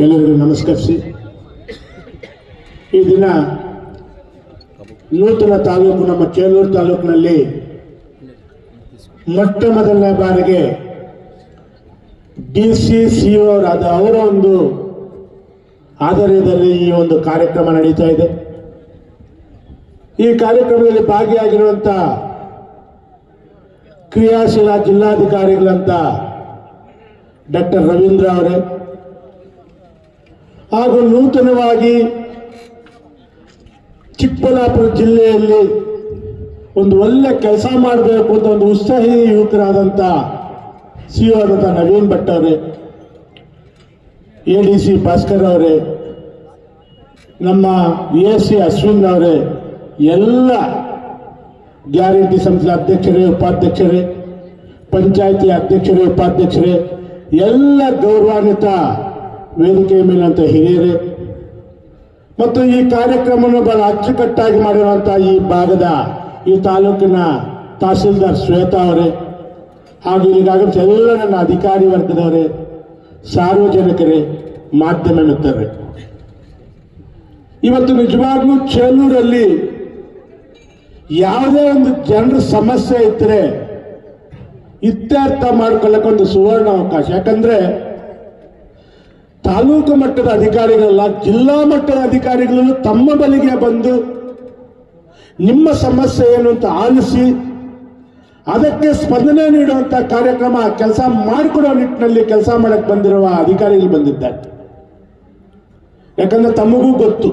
ಎಲ್ಲರಿಗೂ ನಮಸ್ಕರಿಸಿ. ಈ ದಿನ ನೂತನ ತಾಲೂಕು, ನಮ್ಮ ಚೇಲೂರು ತಾಲೂಕಿನಲ್ಲಿ ಮೊಟ್ಟ ಮೊದಲನೇ ಬಾರಿಗೆ ಡಿ ಸಿ ಸಿ ಅವರಾದ ಅವರ ಒಂದು ಆಧಾರದಲ್ಲಿ ಈ ಒಂದು ಕಾರ್ಯಕ್ರಮ ನಡೀತಾ ಇದೆ. ಈ ಕಾರ್ಯಕ್ರಮದಲ್ಲಿ ಭಾಗಿಯಾಗಿರುವಂತ ಕ್ರಿಯಾಶೀಲ ಜಿಲ್ಲಾಧಿಕಾರಿಗಳಂತ ಡಾಕ್ಟರ್ ರವೀಂದ್ರ ಅವರೇ ಹಾಗೂ ನೂತನವಾಗಿ ಚಿಕ್ಕಬಳ್ಳಾಪುರ ಜಿಲ್ಲೆಯಲ್ಲಿ ಒಂದು ಒಳ್ಳೆ ಕೆಲಸ ಮಾಡಬೇಕು ಅಂತ ಒಂದು ಉತ್ಸಾಹಿ ಯುವಕರಾದಂಥ ಸಿ ಆದಂಥ ನವೀನ್ ಭಟ್ ಅವರೇ, ಎ ಡಿ ಸಿ ಭಾಸ್ಕರ್ ಅವರೇ, ನಮ್ಮ ಎ ಎಸ್ ಸಿ ಅಶ್ವಿನ್ ಅವರೇ, ಎಲ್ಲ ಗ್ಯಾರಂಟಿ ಸಂಸ್ಥೆ ಅಧ್ಯಕ್ಷರೇ, ಉಪಾಧ್ಯಕ್ಷರೇ, ಪಂಚಾಯಿತಿ ಅಧ್ಯಕ್ಷರೇ, ಉಪಾಧ್ಯಕ್ಷರೇ, ಎಲ್ಲ ಗೌರವಾನ್ವಿತ ವೇದಿಕೆ ಮೇಲಂತ ಹಿರಿಯರೇ, ಮತ್ತು ಈ ಕಾರ್ಯಕ್ರಮವನ್ನು ಬಹಳ ಅಚ್ಚುಕಟ್ಟಾಗಿ ಮಾಡಿರುವಂಥ ಈ ಭಾಗದ ಈ ತಾಲೂಕಿನ ತಹಸೀಲ್ದಾರ್ ಶ್ವೇತಾ ಅವರೇ, ಹಾಗೂ ಈಗಾಗಲೇ ಎಲ್ಲ ನನ್ನ ಅಧಿಕಾರಿ ವರ್ಗದವರೇ, ಸಾರ್ವಜನಿಕರೇ, ಮಾಧ್ಯಮ ಮಿತ್ರರೇ. ಇವತ್ತು ನಿಜವಾಗ್ಲೂ ಚೇಲೂರಲ್ಲಿ ಯಾವುದೇ ಒಂದು ಜನರ ಸಮಸ್ಯೆ ಇದ್ದರೆ ಇತ್ಯರ್ಥ ಮಾಡ್ಕೊಳ್ಳೋಕೆ ಒಂದು ಸುವರ್ಣ ಅವಕಾಶ. ಯಾಕಂದ್ರೆ ತಾಲೂಕು ಮಟ್ಟದ ಅಧಿಕಾರಿಗಳಲ್ಲ, ಜಿಲ್ಲಾ ಮಟ್ಟದ ಅಧಿಕಾರಿಗಳು ತಮ್ಮ ಬಳಿಗೆ ಬಂದು ನಿಮ್ಮ ಸಮಸ್ಯೆ ಏನು ಅಂತ ಆಲಿಸಿ ಅದಕ್ಕೆ ಸ್ಪಂದನೆ ನೀಡುವಂತ ಕಾರ್ಯಕ್ರಮ, ಕೆಲಸ ಮಾಡಿಕೊಡೋ ನಿಟ್ಟಿನಲ್ಲಿ ಕೆಲಸ ಮಾಡಕ್ಕೆ ಬಂದಿರುವ ಅಧಿಕಾರಿಗಳು ಬಂದಿದ್ದಾರೆ. ಯಾಕಂದ್ರೆ ತಮಗೂ ಗೊತ್ತು.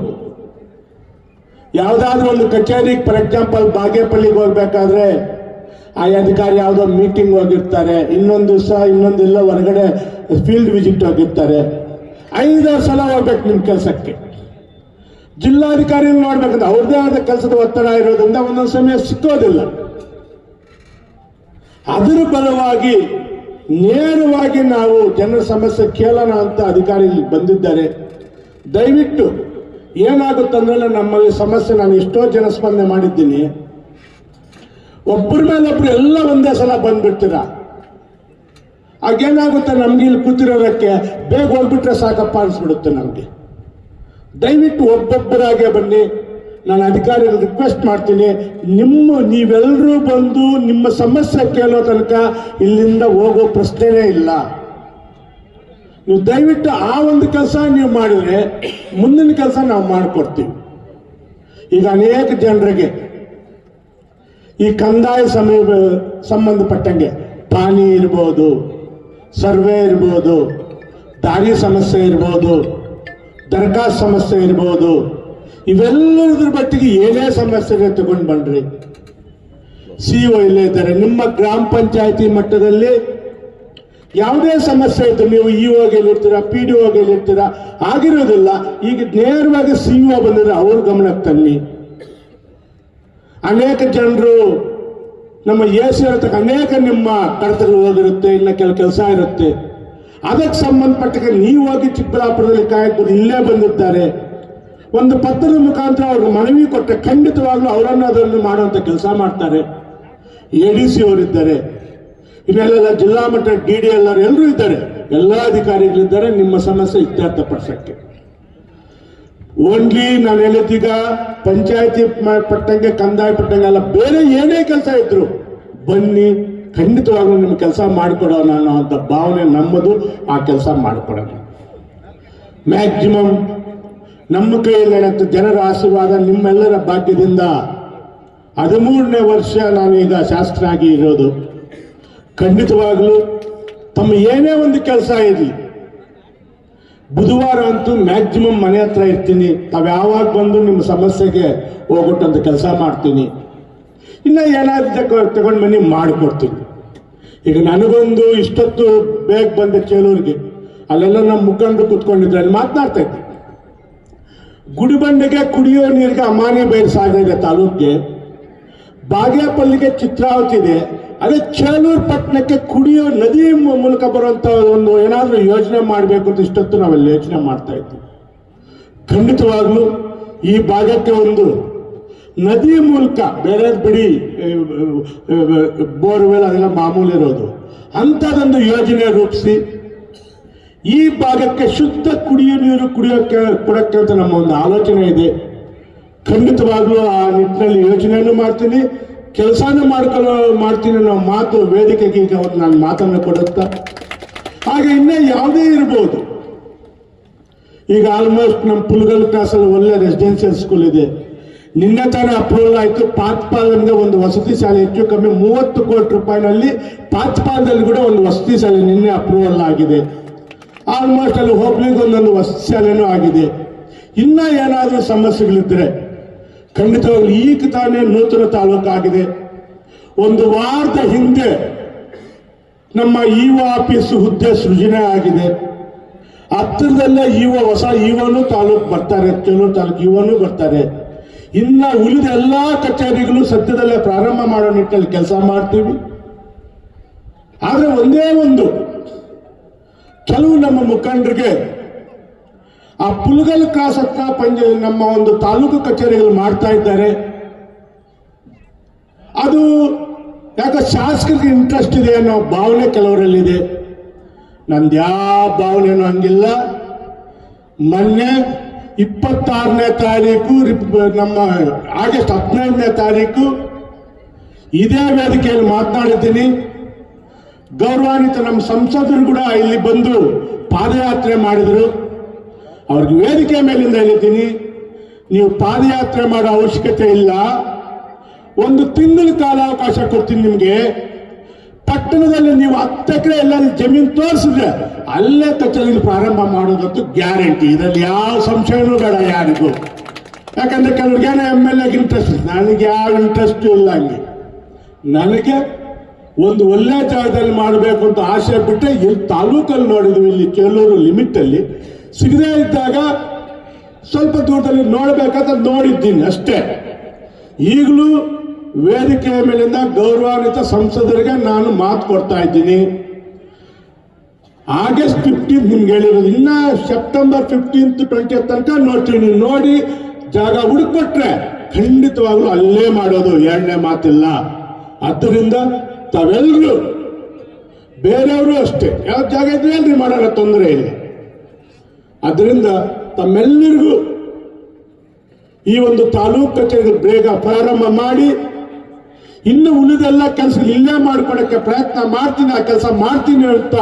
ಯಾವುದಾದ್ರೂ ಒಂದು ಕಚೇರಿಗೆ ಫಾರ್ ಎಕ್ಸಾಂಪಲ್, ಬಾಗೇಪಲ್ಲಿಗೆ ಹೋಗ್ಬೇಕಾದ್ರೆ ಆ ಅಧಿಕಾರಿ ಯಾವುದೋ ಮೀಟಿಂಗ್ ಹೋಗಿರ್ತಾರೆ, ಇನ್ನೊಂದು ದಿವಸ ಇನ್ನೊಂದಿಲ್ಲ ಹೊರಗಡೆ ಫೀಲ್ಡ್ ವಿಸಿಟ್ ಹೋಗಿರ್ತಾರೆ. ಐದಾರು ಸಲ ಹೋಗ್ಬೇಕು ನಿಮ್ಮ ಕೆಲಸಕ್ಕೆ. ಜಿಲ್ಲಾಧಿಕಾರಿ ನೋಡ್ಬೇಕಂದ್ರೆ ಅವ್ರದೇ ಆದ ಕೆಲಸದ ಒತ್ತಡ ಇರೋದ್ರಿಂದ ಒಂದೊಂದು ಸಮಯ ಸಿಕ್ಕೋದಿಲ್ಲ. ಅದರ ಬಲವಾಗಿ ನೇರವಾಗಿ ನಾವು ಜನರ ಸಮಸ್ಯೆ ಕೇಳೋಣ ಅಂತ ಅಧಿಕಾರಿಗಳು ಬಂದಿದ್ದಾರೆ. ದಯವಿಟ್ಟು ಏನಾಗುತ್ತಂದ್ರೆ ನಮ್ಮಲ್ಲಿ ಸಮಸ್ಯೆ ನಾನು ಎಷ್ಟೋ ಜನ ಸ್ಪಂದನೆ ಮಾಡಿದ್ದೀನಿ. ಒಬ್ಬರ ಮೇಲೊಬ್ರು ಎಲ್ಲ ಒಂದೇ ಸಲ ಬಂದ್ಬಿಡ್ತೀರ? ಆಗೇನಾಗುತ್ತೆ ನಮ್ಗೆ ಇಲ್ಲಿ ಕೂತಿರೋದಕ್ಕೆ? ಬೇಗ ಹೋಗ್ಬಿಟ್ರೆ ಸಾಕಪ್ಪ ಅನ್ಸ್ಬಿಡುತ್ತೆ ನಮಗೆ. ದಯವಿಟ್ಟು ಒಬ್ಬೊಬ್ಬರಾಗೆ ಬನ್ನಿ. ನಾನು ಅಧಿಕಾರಿಗಳು ರಿಕ್ವೆಸ್ಟ್ ಮಾಡ್ತೀನಿ. ನಿಮ್ಮ ನೀವೆಲ್ಲರೂ ಬಂದು ನಿಮ್ಮ ಸಮಸ್ಯೆ ಕೇಳೋ ತನಕ ಇಲ್ಲಿಂದ ಹೋಗೋ ಪ್ರಶ್ನೆನೇ ಇಲ್ಲ. ನೀವು ದಯವಿಟ್ಟು ಆ ಒಂದು ಕೆಲಸ ನೀವು ಮಾಡಿದ್ರೆ ಮುಂದಿನ ಕೆಲಸ ನಾವು ಮಾಡಿಕೊಡ್ತೀವಿ. ಈಗ ಅನೇಕ ಜನರಿಗೆ ಈ ಕಂದಾಯ ಸಮಯ ಸಂಬಂಧಪಟ್ಟಂಗೆ ಪಾನಿ ಇರ್ಬೋದು. ಸರ್ವೆ ಇರ್ಬೋದು, ದಾರಿ ಸಮಸ್ಯೆ ಇರ್ಬೋದು ದರ್ಗಾ ಸಮಸ್ಯೆ ಇರ್ಬೋದು, ಇವೆಲ್ಲದ್ರ ಮಟ್ಟಿಗೆ ಏನೇ ಸಮಸ್ಯೆ ತಗೊಂಡು ಬನ್ರಿ. ಸಿ ಒ ಇಲ್ಲೇ ಇದ್ದಾರೆ. ನಿಮ್ಮ ಗ್ರಾಮ ಪಂಚಾಯತಿ ಮಟ್ಟದಲ್ಲಿ ಯಾವುದೇ ಸಮಸ್ಯೆ ಇತ್ತು ನೀವು ಇ ಇರ್ತೀರಾ ಪಿ ಡಿ ಇರ್ತೀರಾ ಆಗಿರೋದಿಲ್ಲ. ಈಗ ನೇರವಾಗಿ ಸಿ ಒ ಬಂದಿದ್ರೆ ಅವ್ರ ಗಮನಕ್ಕೆ ತನ್ನಿ. ಅನೇಕ ಜನರು ನಮ್ಮ ಎ ಸಿ ಇರತಕ್ಕ ಅನೇಕ ನಿಮ್ಮ ಕಡತಗಳು ಹೋಗಿರುತ್ತೆ, ಇನ್ನ ಕೆಲ ಕೆಲಸ ಇರುತ್ತೆ. ಅದಕ್ಕೆ ಸಂಬಂಧಪಟ್ಟಕ್ಕೆ ನೀವು ಹೋಗಿ ಚಿಕ್ಕಬಳ್ಳಾಪುರದಲ್ಲಿ ಕಾಯಕರು ಇಲ್ಲೇ ಬಂದಿರ್ತಾರೆ. ಒಂದು ಪತ್ರದ ಮುಖಾಂತರ ಅವ್ರಿಗೆ ಮನವಿ ಕೊಟ್ಟರೆ ಖಂಡಿತವಾಗ್ಲೂ ಅವರನ್ನು ಅದನ್ನು ಮಾಡುವಂತ ಕೆಲಸ ಮಾಡ್ತಾರೆ. ಎ ಡಿ ಸಿ ಅವರಿದ್ದಾರೆ. ಇನ್ನೆಲ್ಲ ಜಿಲ್ಲಾ ಮಟ್ಟ ಡಿ ಡಿ ಎಲ್ ಎಲ್ಲರೂ ಇದ್ದಾರೆ. ಎಲ್ಲ ಅಧಿಕಾರಿಗಳಿದ್ದಾರೆ, ನಿಮ್ಮ ಸಮಸ್ಯೆ ಇತ್ಯರ್ಥಪಡಿಸಕ್ಕೆ ಓನ್ಲಿ ನಾನು ಹೇಳಿದ್ದೀಗ ಪಂಚಾಯತಿ ಪಟ್ಟಂಗೆ, ಕಂದಾಯ ಪಟ್ಟಂಗೆ ಅಲ್ಲ, ಬೇರೆ ಏನೇ ಕೆಲಸ ಇದ್ರು ಬನ್ನಿ, ಖಂಡಿತವಾಗ್ಲೂ ನಿಮ್ಮ ಕೆಲಸ ಮಾಡಿಕೊಡೋಣ ಅನ್ನೋ ಅಂತ ಭಾವನೆ ನಮ್ಮದು, ಆ ಕೆಲಸ ಮಾಡಿಕೊಡೋಣ. ಮ್ಯಾಕ್ಸಿಮಮ್ ನಮ್ಮ ಕೈಯಲ್ಲಿ ಜನರ ಆಶೀರ್ವಾದ ನಿಮ್ಮೆಲ್ಲರ ಭಾಗ್ಯದಿಂದ ಹದಿಮೂರನೇ ವರ್ಷ ನಾನು ಈಗ ಶಾಸಕನಾಗಿ ಇರೋದು. ಖಂಡಿತವಾಗ್ಲೂ ತಮ್ಮ ಏನೇ ಒಂದು ಕೆಲಸ ಇರಲಿ ಬುಧವಾರ ಅಂತೂ ಮ್ಯಾಕ್ಸಿಮಮ್ ಮನೆ ಹತ್ರ ಇರ್ತೀನಿ. ತಾವು ಯಾವಾಗ ಬಂದು ನಿಮ್ಮ ಸಮಸ್ಯೆಗೆ ಹೋಗ್ಬಿಟ್ಟಂತ ಕೆಲಸ ಮಾಡ್ತೀನಿ. ಇನ್ನು ಏನಾದ್ರು ತಗೊಂಡು ಬನ್ನಿ ಮಾಡಿಕೊಡ್ತೀನಿ. ಈಗ ನನಗೊಂದು ಇಷ್ಟೊತ್ತು ಬೇಗ ಬಂದೆ ಕೇಳೋರಿಗೆ, ಅಲ್ಲೆಲ್ಲ ನಮ್ಮ ಮುಖಂಡರು ಕುತ್ಕೊಂಡಿದ್ರೆ, ಅಲ್ಲಿ ಮಾತನಾಡ್ತಾ ಇದ್ದೆ. ಗುಡಿಬಂಡೆಗೆ ಕುಡಿಯೋ ನೀರಿಗೆ ಅಮಾನಿ ಬೇರೆ ಸಾಗರ ತಾಲೂಕಿಗೆ. ಬಾಗೇಪಲ್ಲಿಗೆ ಚಿತ್ರಾವತಿ ಇದೆ ಅದೇ ಚೇಲೂರು ಪಟ್ಟಣಕ್ಕೆ ಕುಡಿಯೋ ನದಿ ಮೂಲಕ ಬರುವಂತ ಒಂದು ಏನಾದ್ರೂ ಯೋಜನೆ ಮಾಡಬೇಕು ಅಂತ ಇಷ್ಟೊತ್ತು ನಾವೆಲ್ಲ ಯೋಚನೆ ಮಾಡ್ತಾ ಇದ್ದೀವಿ ಖಂಡಿತವಾಗ್ಲೂ ಈ ಭಾಗಕ್ಕೆ ಒಂದು ನದಿ ಮೂಲಕ ಬೇರೆ ಬಿಡಿ ಬೋರ್ವೆಲ್ ಅದೆಲ್ಲ ಮಾಮೂಲಿ ಇರೋದು. ಅಂಥದ್ದೊಂದು ಯೋಜನೆ ರೂಪಿಸಿ ಈ ಭಾಗಕ್ಕೆ ಶುದ್ಧ ಕುಡಿಯೋ ನೀರು ಕುಡಿಯೋಕ್ಕೆ ಕೊಡಕ್ಕೆ ಅಂತ ನಮ್ಮ ಒಂದು ಆಲೋಚನೆ ಇದೆ. ಖಂಡಿತವಾಗ್ಲೂ ಆ ನಿಟ್ಟಿನಲ್ಲಿ ಯೋಚನೆಯನ್ನು ಮಾಡ್ತೀನಿ, ಕೆಲಸನೂ ಮಾಡ್ಕೊಳ್ಳೋ, ಮಾಡ್ತೀನಿ ಅನ್ನೋ ಮಾತು ವೇದಿಕೆಗೆ ಈಗ ಒಂದು ನಾನು ಮಾತನ್ನು ಕೊಡುತ್ತಾ. ಹಾಗೆ ಇನ್ನೇ ಯಾವುದೇ ಇರ್ಬೋದು. ಈಗ ಆಲ್ಮೋಸ್ಟ್ ನಮ್ಮ ಪುಲ್ಗಲ್ ಕ್ಲಾಸಲ್ಲಿ ಒಳ್ಳೆ ರೆಸಿಡೆನ್ಷಿಯಲ್ ಸ್ಕೂಲ್ ಇದೆ. ನಿನ್ನೆ ತಾನೇ ಅಪ್ರೂವಲ್ ಆಯಿತು, ಪಾತ್ಪಾಲನ್ಗೆ ಒಂದು ವಸತಿ ಶಾಲೆ ಹೆಚ್ಚು ಕಮ್ಮಿ ಮೂವತ್ತು ಕೋಟಿ ರೂಪಾಯಿನಲ್ಲಿ ಪಾತ್ಪಾಲದಲ್ಲಿ ಕೂಡ ಒಂದು ವಸತಿ ಶಾಲೆ ನಿನ್ನೆ ಅಪ್ರೂವಲ್ ಆಗಿದೆ. ಆಲ್ಮೋಸ್ಟ್ ಅಲ್ಲಿ ಹೋಗ್ಲಿಕ್ಕೆ ಒಂದೊಂದು ವಸತಿ ಶಾಲೆನೂ ಆಗಿದೆ. ಇನ್ನ ಏನಾದರೂ ಸಮಸ್ಯೆಗಳಿದ್ರೆ ಖಂಡಿತವಾಗ್ಲೂ ಈಗ ತಾನೇ ನೂತನ ತಾಲೂಕು ಆಗಿದೆ ಒಂದು ವಾರದ ಹಿಂದೆ ನಮ್ಮ ಇಒ ಆಫೀಸ್ ಹುದ್ದೆ ಸೃಜನೆ ಆಗಿದೆ. ಹತ್ತಿರದಲ್ಲೇ ಈವ, ಹೊಸ ಇವನು ತಾಲೂಕು ಬರ್ತಾರೆ ಕೆಲವು ತಾಲೂಕು ಇವನು ಬರ್ತಾರೆ. ಇನ್ನ ಉಳಿದ ಎಲ್ಲಾ ಕಚೇರಿಗಳು ಸತ್ಯದಲ್ಲೇ ಪ್ರಾರಂಭ ಮಾಡೋ ನಿಟ್ಟಲ್ಲಿ ಕೆಲಸ ಮಾಡ್ತೀವಿ. ಆದ್ರೆ ಒಂದೇ ಒಂದು, ಕೆಲವು ನಮ್ಮ ಮುಖಂಡರಿಗೆ ಆ ಪುಲ್ಗಲ್ ಕಾಸತ್ತ ಪಂಜ ನಮ್ಮ ಒಂದು ತಾಲೂಕು ಕಚೇರಿಗಳು ಮಾಡ್ತಾ ಇದ್ದಾರೆ. ಅದು ಯಾಕೆ ಶಾಸಕರಿಗೆ ಇಂಟ್ರೆಸ್ಟ್ ಇದೆ ಅನ್ನೋ ಭಾವನೆ ಕೆಲವರಲ್ಲಿದೆ. ನಂದು ಯಾವ ಭಾವನೆನೂ ಹಂಗಿಲ್ಲ. ಮೊನ್ನೆ ಇಪ್ಪತ್ತಾರನೇ ತಾರೀಕು ನಮ್ಮ ಆಗಸ್ಟ್ ಹದಿನೈದನೇ ತಾರೀಕು ಇದೇ ವೇದಿಕೆಯಲ್ಲಿ ಮಾತನಾಡಿದ್ದೀನಿ. ಗೌರವಾನ್ವಿತ ನಮ್ಮ ಸಂಸದರು ಕೂಡ ಇಲ್ಲಿ ಬಂದು ಪಾದಯಾತ್ರೆ ಮಾಡಿದರು. ಅವ್ರಿಗೆ ವೇದಿಕೆ ಮೇಲಿಂದ ಹೇಳಿದ್ದೀನಿ, ನೀವು ಪಾದಯಾತ್ರೆ ಮಾಡೋ ಅವಶ್ಯಕತೆ ಇಲ್ಲ. ಒಂದು ತಿಂಗಳ ಕಾಲಾವಕಾಶ ಕೊಡ್ತೀನಿ ನಿಮಗೆ. ಪಟ್ಟಣದಲ್ಲಿ ನೀವು ಹತ್ತು ಎಕರೆ ಎಲ್ಲರೂ ಜಮೀನು ತೋರಿಸಿದ್ರೆ ಅಲ್ಲೇ ಕಚೇರಿ ಪ್ರಾರಂಭ ಮಾಡೋದಂತೂ ಗ್ಯಾರಂಟಿ. ಇದರಲ್ಲಿ ಯಾವ ಸಂಶಯನೂ ಬೇಡ ಯಾರಿಗೂ. ಯಾಕಂದ್ರೆ ಕೆಲವ್ರಿಗೇನೋ ಎಂ ಎಲ್ ಎಗೆ ಇಂಟ್ರೆಸ್ಟ್ ನನಗೆ ಯಾವ ಇಂಟ್ರೆಸ್ಟ್ ಇಲ್ಲ ಅಲ್ಲಿ. ನನಗೆ ಒಂದು ಒಳ್ಳೆ ಜಾಗದಲ್ಲಿ ಮಾಡಬೇಕು ಅಂತ ಆಸೆ ಬಿಟ್ಟರೆ ಇಲ್ಲಿ ತಾಲೂಕಲ್ಲಿ ನೋಡಿದ್ವಿ, ಇಲ್ಲಿ ಕೆಲವರು ಲಿಮಿಟಲ್ಲಿ ಸಿಗದೇ ಇದ್ದಾಗ ಸ್ವಲ್ಪ ದೂರದಲ್ಲಿ ನೋಡಬೇಕಂತ ನೋಡಿದ್ದೀನಿ ಅಷ್ಟೇ. ಈಗಲೂ ವೇದಿಕೆಯ ಮೇಲಿಂದ ಗೌರವಾನ್ವಿತ ಸಂಸದರಿಗೆ ನಾನು ಮಾತು ಕೊಡ್ತಾ ಇದ್ದೀನಿ. ಆಗಸ್ಟ್ ಫಿಫ್ಟೀನ್ ನಿಮ್ಗೆ ಹೇಳಿರೋದು, ಇನ್ನ ಸೆಪ್ಟೆಂಬರ್ ಫಿಫ್ಟೀನ್ತ್ ಟ್ವೆಂಟಿ ತನಕ ನೋಡ್ತೀನಿ. ನೋಡಿ, ಜಾಗ ಹುಡುಕೊಟ್ರೆ ಖಂಡಿತವಾಗ್ಲೂ ಅಲ್ಲೇ ಮಾಡೋದು ಎರಡನೇ ಮಾತಿಲ್ಲ. ಆದ್ದರಿಂದ ತಾವೆಲ್ಲರೂ ಬೇರೆಯವರು ಅಷ್ಟೇ. ಯಾವ ಜಾಗ ಇದ್ರೆ ಏನ್ರಿ ಮಾಡೋಣ, ತೊಂದರೆ ಇಲ್ಲ. ಅದರಿಂದ ತಮ್ಮೆಲ್ಲರಿಗೂ ಈ ಒಂದು ತಾಲೂಕು ಕಚೇರಿ ಬೇಗ ಪ್ರಾರಂಭ ಮಾಡಿ, ಇನ್ನು ಉಳಿದೆಲ್ಲ ಕೆಲಸ ಇಲ್ಲೇ ಮಾಡ್ಕೊಳಕ್ಕೆ ಪ್ರಯತ್ನ ಮಾಡ್ತೀನಿ, ಆ ಕೆಲಸ ಮಾಡ್ತೀನಿ ಅಂತ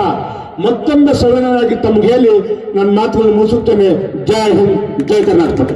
ಮತ್ತೊಮ್ಮೆ ಸವಿನಾಗಿ ತಮ್ಗೆ ಹೇಳಿ ನನ್ನ ಮಾತುಗಳನ್ನು ಮುಗಿಸುತ್ತೇನೆ. ಜೈ ಹಿಂದ್, ಜೈ ಕರ್ನಾಟಕ.